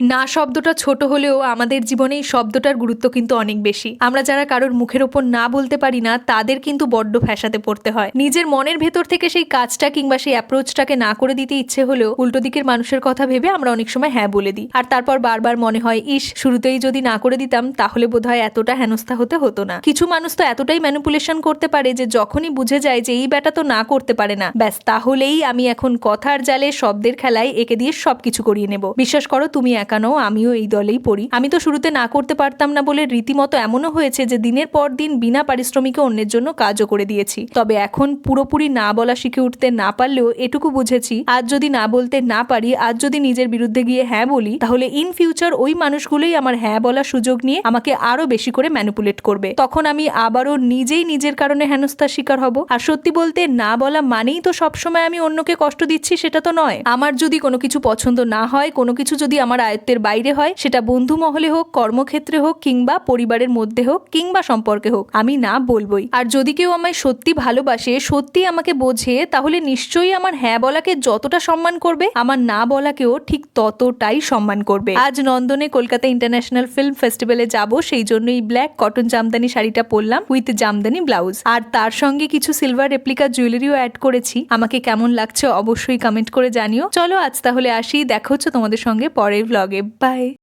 না শব্দটা ছোট হলেও আমাদের জীবনে এই শব্দটার গুরুত্ব কিন্তু অনেক বেশি। আমরা যারা কারোর মুখের ওপর না বলতে পারি না, তাদের কিন্তু বড্ড ফ্যাসাতে পড়তে হয়। নিজের মনের ভেতর থেকে সেই কাজটা কিংবা সেই অ্যাপ্রোচটাকে না করে দিতে ইচ্ছে হলেও উল্টো দিকের মানুষের কথা ভেবে আমরা অনেক সময় হ্যাঁ বলে দিই। আর তারপর বারবার মনে হয়, ইস, শুরুতেই যদি না করে দিতাম, তাহলে বোধহয় এতটা হেনস্থা হতে হতো না। কিছু মানুষ তো এতটাই ম্যানিপুলেশন করতে পারে যে যখনই বুঝে যায় যে এই ব্যাটা তো না করতে পারে না, ব্যাস তাহলেই আমি এখন কথার জালে শব্দের খেলায় একে দিয়ে সবকিছু করিয়ে নেব। বিশ্বাস করো, তুমি একা নও আমিও এই দলেই পড়ি। আমি তো শুরুতে না করতে পারতাম না বলে রীতিমতো এমনও হয়েছে যে দিনের পর দিন বিনা পারিশ্রমিকে অন্যের জন্য কাজও করে দিয়েছি। তবে এখন পুরোপুরি না বলা শিখে উঠতে না পারলেও এটুকু বুঝেছি, আজ যদি না বলতে না পারি, আজ যদি নিজের বিরুদ্ধে গিয়ে হ্যাঁ বলি, তাহলে ইন ফিউচার ওই মানুষগুলোই আমার হ্যাঁ বলার সুযোগ নিয়ে আমাকে আরও বেশি করে ম্যানিপুলেট করবে। তখন আমি আবারও নিজেই নিজের কারণে হেনস্থার শিকার হব। আর সত্যি বলতে না বলা মানেই তো সবসময় আমি অন্যকে কষ্ট দিচ্ছি, সেটা তো নয়। আমার যদি কোনো কিছু পছন্দ না হয়, কোনো কিছু যদি আমার আয়ত্তের বাইরে হয়, সেটা বন্ধু মহলে হোক, কর্মক্ষেত্রে হোক, কিংবা পরিবারের মধ্যে হোক, কিংবা সম্পর্কে হোক, আমি না বলবই। আর যদি কেউ আমায় সত্যি ভালোবাসে সত্যি আমাকে বোঝে, তাহলে নিশ্চয়ই আমার হ্যাঁ বলাকে যতটা সম্মান করবে, আমার না বলাকেও ঠিক ততটাই সম্মান করবে। আজ নন্দনে কলকাতা ইন্টারন্যাশনাল ফিল্ম ফেস্টিভ্যালে যাব, সেই জন্য এই ব্ল্যাক কটন জামদানি শাড়িটা পরলাম উইথ জামদানি ব্লাউজ। আর তার সঙ্গে কিছু সিলভার রেপ্লিকা জুয়েলারিও অ্যাড করেছি। আমাকে কেমন লাগছে অবশ্যই কমেন্ট করে জানিও। চলো আজ তাহলে আসি, দেখা হচ্ছে তোমাদের সঙ্গে পরের ব্লগে Bye!